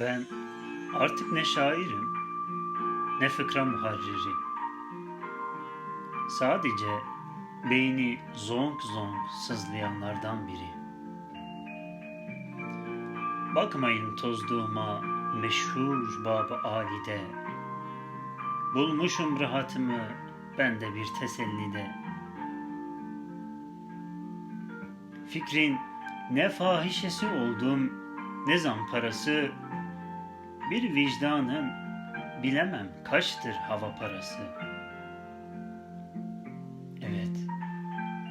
Ben artık ne şairim, ne fıkra muharriri. Sadece beyni zonk zonk sızlayanlardan biri. Bakmayın tozduğuma meşhur Bab-ı Ali'de. Bulmuşum rahatımı ben de bir tesellide. Fikrin ne fahişesi oldum ne zamparası bir vicdanım bilemem kaçtır hava parası. Evet,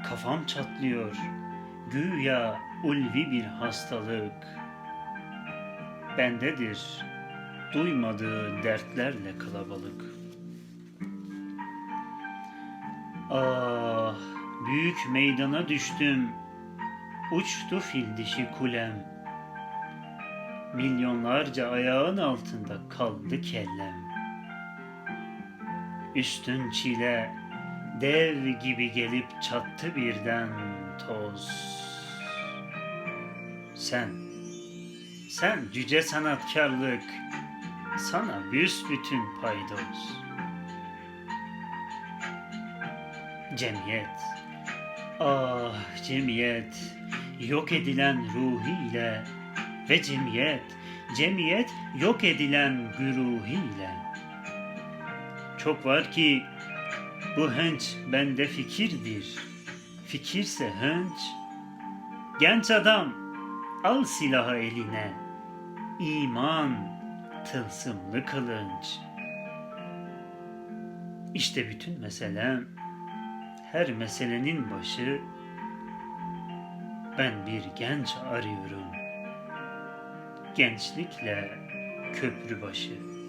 kafam çatlıyor, güya ulvi bir hastalık. Bendedir, duymadığı dertlerle kalabalık. Ah, büyük meydana düştüm, uçtu fil dişi kulem. Milyonlarca ayağın altında kaldı kellem. Üstün çile dev gibi gelip çattı birden toz. Sen, sen cüce sanatkarlık, sana büsbütün paydos. Cemiyet, ah cemiyet, yok edilen ruhiyle ve cemiyet, cemiyet yok edilen güruhiyle. Çok var ki bu hınç bende fikirdir, fikirse hınç. Genç adam al silahı eline, iman tılsımlı kılınç. İşte bütün meselem, her meselenin başı, ben bir genç arıyorum gençlikle köprü başı.